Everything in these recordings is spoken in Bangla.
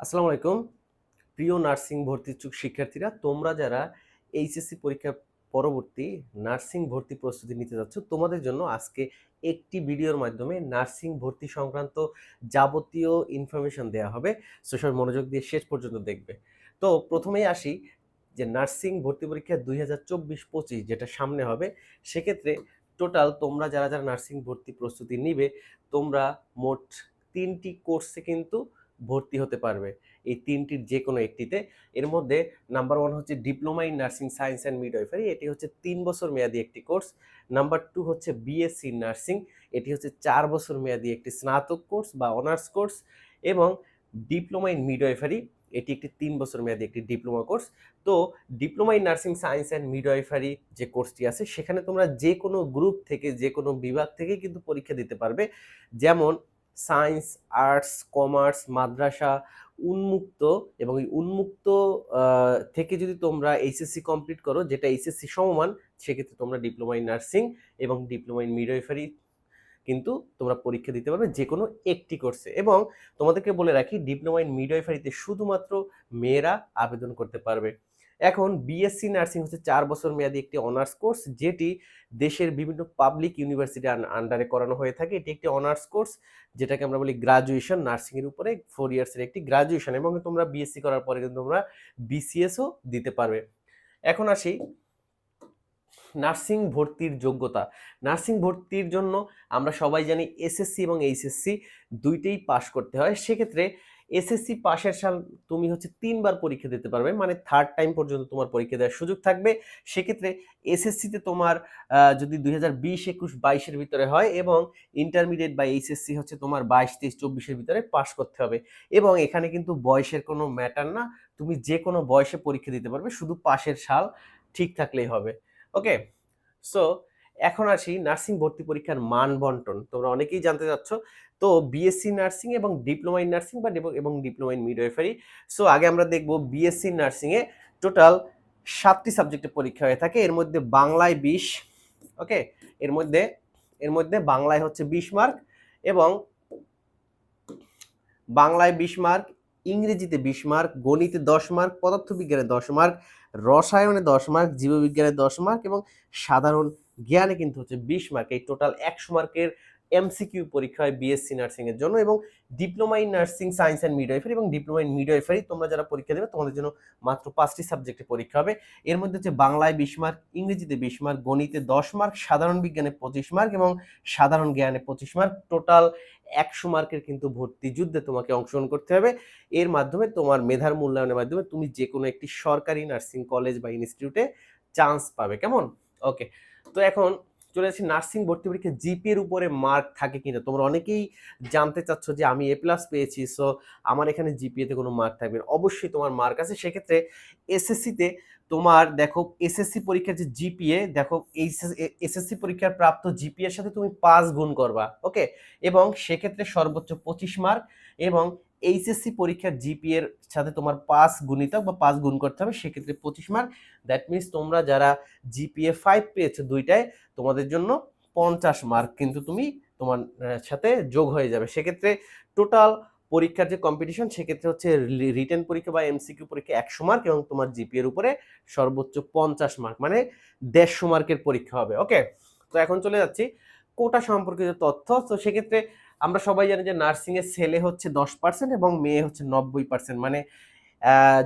আসসালামু আলাইকুম। প্রিয় নার্সিং ভর্তি ইচ্ছুক শিক্ষার্থীরা, তোমরা যারা এইচএসসি পরীক্ষার পরবর্তী নার্সিং ভর্তি প্রস্তুতি নিতে যাচ্ছ, তোমাদের জন্য আজকে একটি ভিডিওর মাধ্যমে নার্সিং ভর্তি সংক্রান্ত যাবতীয় ইনফরমেশন দেওয়া হবে। সো সবাই মনোযোগ দিয়ে শেষ পর্যন্ত দেখবে। তো প্রথমেই আসি যে নার্সিং ভর্তি পরীক্ষা দুই হাজার চব্বিশ পঁচিশ যেটা সামনে হবে, সেক্ষেত্রে টোটাল তোমরা যারা যারা নার্সিং ভর্তি প্রস্তুতি নিবে, তোমরা মোট তিনটি কোর্সে কিন্তু ভর্তি হতে পারবে এই তিনটির যে কোনো একটিতে। এর মধ্যে নাম্বার ওয়ান হচ্ছে diploma in nursing science and midwifery এটি হচ্ছে তিন বছর মেয়াদি একটি কোর্স নাম্বার টু হচ্ছে বিএসসি নার্সিং এটি হচ্ছে চার বছর মেয়াদি একটি স্নাতক কোর্স বা অনার্স কোর্স এবং ডিপ্লোমা ইন মিডওয়াইফারি এটি একটি তিন বছর মেয়াদি একটি ডিপ্লোমা কোর্স তো diploma in nursing science and midwifery যে কোর্সটি আছে, সেখানে তোমরা যে কোনো গ্রুপ থেকে যে কোনো বিভাগ থেকে কিন্তু পরীক্ষা দিতে পারবে। যেমন সায়েন্স, আর্টস, কমার্স, মাদ্রাসা উন্মুক্ত এবং এই উন্মুক্ত থেকে যদি তোমরা এইচএসসি কমপ্লিট করো, যেটা এইচএসসি সমমান, সেক্ষেত্রে তোমরা ডিপ্লোমা ইন নার্সিং এবং ডিপ্লোমা ইন মিডওয়াইফারি কিন্তু তোমরা পরীক্ষা দিতে পারবে যে কোনো একটি কোর্সে। এবং তোমাদেরকে বলে রাখি, ডিপ্লোমা ইন মিডওয়াইফারিতে শুধুমাত্র মেয়েরা আবেদন করতে পারবে। এখন বিএসসি নার্সিং হচ্ছে চার বছর মেয়াদি একটি অনার্স কোর্স যেটি দেশের বিভিন্ন পাবলিক ইউনিভার্সিটি আন্ডারে করানো হয়ে থাকে। এটি একটি অনার্স কোর্স যেটাকে আমরা বলি গ্রাজুয়েশন নার্সিংয়ের উপরে ফোর ইয়ার্সের একটি গ্রাজুয়েশন এবং তোমরা বিএসসি করার পরে কিন্তু তোমরা বিসিএসও দিতে পারবে। এখন আসি নার্সিং ভর্তির যোগ্যতা। নার্সিং ভর্তির জন্য আমরা সবাই জানি এসএসসি এবং এইচএসসি দুইটাই পাশ করতে হয়। সেক্ষেত্রে এসএসসি পাশের সাল তুমি হচ্ছে তিনবার পরীক্ষা দিতে পারবে মানে থার্ড টাইম পর্যন্ত তোমার পরীক্ষা দেওয়ার সুযোগ থাকবে। সেক্ষেত্রে এসএসসিতে তোমার যদি দুই হাজার বিশ, একুশ, বাইশের ভিতরে হয় এবং ইন্টারমিডিয়েট বা এইচএসসি হচ্ছে তোমার বাইশ, তেইশ, চব্বিশের ভিতরে পাশ করতে হবে। এবং এখানে কিন্তু বয়সের কোনো ম্যাটার না, তুমি যে কোনো বয়সে পরীক্ষা দিতে পারবে, শুধু পাশের সাল ঠিক থাকলেই হবে। ওকে সো এখন আসি নার্সিং ভর্তি পরীক্ষার মান বন্টন। তোমরা অনেকেই জানতে চাচ্ছ। তো বিএসসি নার্সিং এবং ডিপ্লোমা ইন নার্সিং বা এবং ডিপ্লোমা ইন মিডওয়াইফারি সো আগে আমরা দেখব বিএসসি নার্সিংয়ে টোটাল সাতটি সাবজেক্টে পরীক্ষা হয়ে থাকে। এর মধ্যে বাংলায় বিশ, ওকে? এর মধ্যে এর মধ্যে বাংলায় হচ্ছে বিশ মার্ক এবং বাংলায় বিশ মার্ক, ইংরেজিতে বিশ মার্ক, গণিতে দশ মার্ক, পদার্থবিজ্ঞানে দশ মার্ক, রসায়নে দশ মার্ক, জীববিজ্ঞানে দশ মার্ক এবং সাধারণ জ্ঞানে কিন্তু হচ্ছে বিশ মার্ক এই টোটাল একশো মার্কের এমসিকিউ পরীক্ষা হয় বিএসসি নার্সিং এর জন্য এবং diploma in nursing science and midwifery এবং ডিপ্লোমা ইন মিডওয়াইফারি তোমরা যারা পরীক্ষা দেবে তোমাদের জন্য মাত্র পাঁচটি সাবজেক্টে পরীক্ষা হবে। এর মধ্যে হচ্ছে বাংলায় বিশ মার্ক ইংরেজিতে বিশ মার্ক গণিতে দশ মার্ক সাধারণ বিজ্ঞানে পঁচিশ মার্ক এবং সাধারণ জ্ঞানে পঁচিশ মার্ক টোটাল একশো মার্কের কিন্তু ভর্তি যুদ্ধে তোমাকে অংশগ্রহণ করতে হবে। এর মাধ্যমে তোমার মেধার মূল্যায়নের মাধ্যমে তুমি যে কোনো একটি সরকারি নার্সিং কলেজ বা ইনস্টিটিউটে চান্স পাবে। কেমন? ওকে তো এখন চলে যাচ্ছি নার্সিং ভর্তি পরীক্ষা জিপি এর উপরে মার্ক থাকে কিনা? তোমরা অনেকেই জানতে চাচ্ছ যে আমি এ প্লাস পেয়েছি সো আমার এখানে জিপিএতে কোনো মার্ক থাকবে না। অবশ্যই তোমার মার্ক আছে। সেক্ষেত্রে এসএসসিতে তোমার, দেখো এসএসসি পরীক্ষার যে জিপিএ দেখো এসএসসি পরীক্ষার প্রাপ্ত জিপিএর সাথে তুমি পাঁচ গুণ করবা ওকে এবং সেক্ষেত্রে সর্বোচ্চ পঁচিশ মার্ক এবং এইচএসসি পরীক্ষার জিপিএর সাথে তোমার পাঁচ গুণিতক বা পাঁচ গুণ করতে হবে, সেক্ষেত্রে পঁচিশ মার্ক দ্যাট মিনস তোমরা যারা জিপিএ ফাইভ পেয়েছ দুইটায়, তোমাদের জন্য পঞ্চাশ মার্ক কিন্তু তুমি তোমার সাথে যোগ হয়ে যাবে। সেক্ষেত্রে টোটাল পরীক্ষার যে কম্পিটিশন সেক্ষেত্রে হচ্ছে রিটেন পরীক্ষা বা এমসিকিউ পরীক্ষা একশো মার্ক এবং তোমার জিপিএ এর উপরে সর্বোচ্চ পঞ্চাশ মার্ক মানে দেড়শো মার্কের পরীক্ষা হবে। ওকে তো এখন চলে যাচ্ছি কোটা সম্পর্কিত তথ্য। তো সেক্ষেত্রে আমরা সবাই জানি যে নার্সিং এর ছেলে হচ্ছে দশ পার্সেন্ট এবং মেয়ে হচ্ছে নব্বই পার্সেন্ট মানে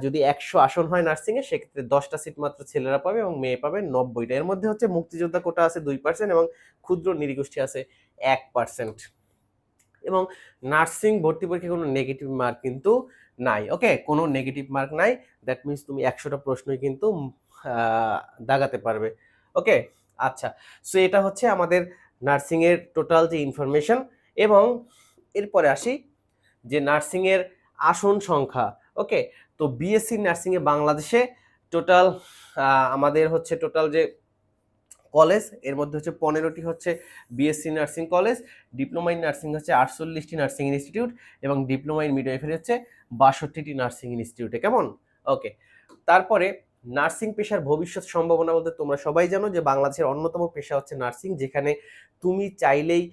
যদি একশো আসন হয় নার্সিং এ সেক্ষেত্রে দশটা সিট মাত্র ছেলেরা পাবে এবং মেয়ে পাবে নব্বইটা। এর মধ্যে হচ্ছে মুক্তিযোদ্ধা কোটা আছে দুই পার্সেন্ট এবং ক্ষুদ্র নিরীগোষ্ঠী আছে এক পার্সেন্ট এবং নার্সিং ভর্তি পরীক্ষায় কোনো নেগেটিভ মার্ক কিন্তু নাই। ওকে, কোনো নেগেটিভ মার্ক নাই। দ্যাট মিনস তুমি একশোটা প্রশ্নই কিন্তু দাগাতে পারবে। ওকে আচ্ছা। সো এটা হচ্ছে আমাদের নার্সিংয়ের টোটাল যে ইনফরমেশন এবং এরপরে আসি যে নার্সিংয়ের আসন সংখ্যা, ওকে? তো বিএসসি নার্সিংয়ে বাংলাদেশে টোটাল আমাদের হচ্ছে টোটাল যে কলেজের মধ্যে হচ্ছে পনেরোটি হচ্ছে BSc nursing college diploma in nursing হচ্ছে আটচল্লিশটি নার্সিং ইনস্টিটিউট এবং ডিপ্লোমা ইন মিডওয়াইফারি হচ্ছে বাষট্টিটি নার্সিং ইনস্টিটিউটে কেমন? ওকে, তারপরে নার্সিং পেশার ভবিষ্যৎ সম্ভাবনা বলতে তোমরা সবাই জানো যে বাংলাদেশের অন্যতম পেশা হচ্ছে নার্সিং, যেখানে তুমি চাইলেই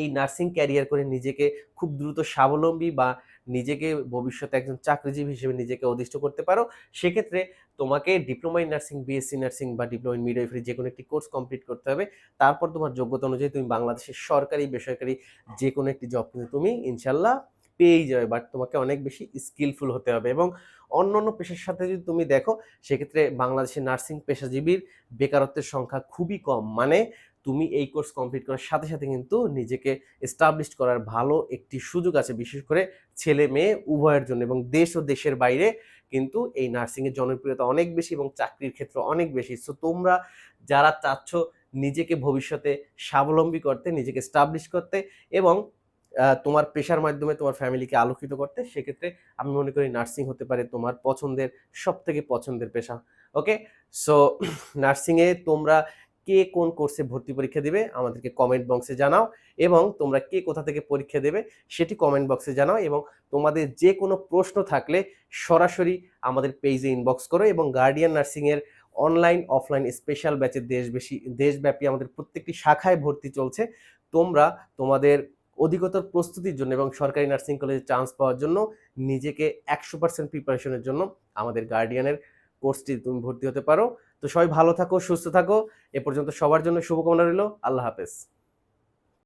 এই নার্সিং ক্যারিয়ার করে নিজেকে খুব দ্রুত স্বাবলম্বী বা নিজেকে ভবিষ্যতে একজন চাকরিজীবী হিসেবে নিজেকে অধিষ্ঠ করতে পারো, সেক্ষেত্রে তোমাকে diploma in nursing BSc nursing বা ডিপ্লোমা ইন মিডওয়াইফারি যে কোনো একটি কোর্স কমপ্লিট করতে হবে। তারপর তোমার যোগ্যতা অনুযায়ী তুমি বাংলাদেশের সরকারি, বেসরকারি যে কোনো একটি জব কিন্তু তুমি ইনশাল্লাহ পেয়েই যাবে বাট তোমাকে অনেক বেশি স্কিলফুল হতে হবে এবং অন্য অন্য পেশার সাথে যদি তুমি দেখো, সেক্ষেত্রে বাংলাদেশের নার্সিং পেশাজীবীর বেকারত্বের সংখ্যা খুবই কম। মানে তুমি এই কোর্স কমপ্লিট করার সাথে সাথে কিন্তু নিজেকে এস্টাবলিশ করার ভালো একটি সুযোগ আছে, বিশেষ করে ছেলে মেয়ে উভয়ের জন্য এবং দেশ ও দেশের বাইরে কিন্তু এই নার্সিংয়ের জনপ্রিয়তা অনেক বেশি এবং চাকরির ক্ষেত্র অনেক বেশি। সো তোমরা যারা চাচ্ছ নিজেকে ভবিষ্যতে স্বাবলম্বী করতে, নিজেকে স্টাবলিশ করতে এবং তোমার পেশার মাধ্যমে তোমার ফ্যামিলিকে আলোকিত করতে, সেক্ষেত্রে আমি মনে করি নার্সিং হতে পারে তোমার পছন্দের সব থেকে পছন্দের পেশা। ওকে সো নার্সিংয়ে তোমরা কে কোন কোর্সে ভর্তি পরীক্ষা দেবে, আমাদেরকে কমেন্ট বক্সে জানাও এবং তোমরা কে কোথা থেকে পরীক্ষা দেবে সেটি কমেন্ট বক্সে জানাও এবং তোমাদের যে কোনো প্রশ্ন থাকলে সরাসরি আমাদের পেজে ইনবক্স করো এবং গার্ডিয়ান নার্সিংয়ের অনলাইন অফলাইন স্পেশাল ব্যাচের দেশবেশি, দেশব্যাপী আমাদের প্রত্যেকটি শাখায় ভর্তি চলছে। তোমরা তোমাদের অধিকতর প্রস্তুতির জন্য এবং সরকারি নার্সিং কলেজে চান্স পাওয়ার জন্য নিজেকে একশো পার্সেন্ট প্রিপারেশনের জন্য আমাদের গার্ডিয়ানের কোর্সটি তুমি ভর্তি হতে পারো। তো সবাই ভালো থাকো সুস্থ থাকো। এ পর্যন্ত সবার জন্য শুভকামনা রইল। আল্লাহ হাফেজ।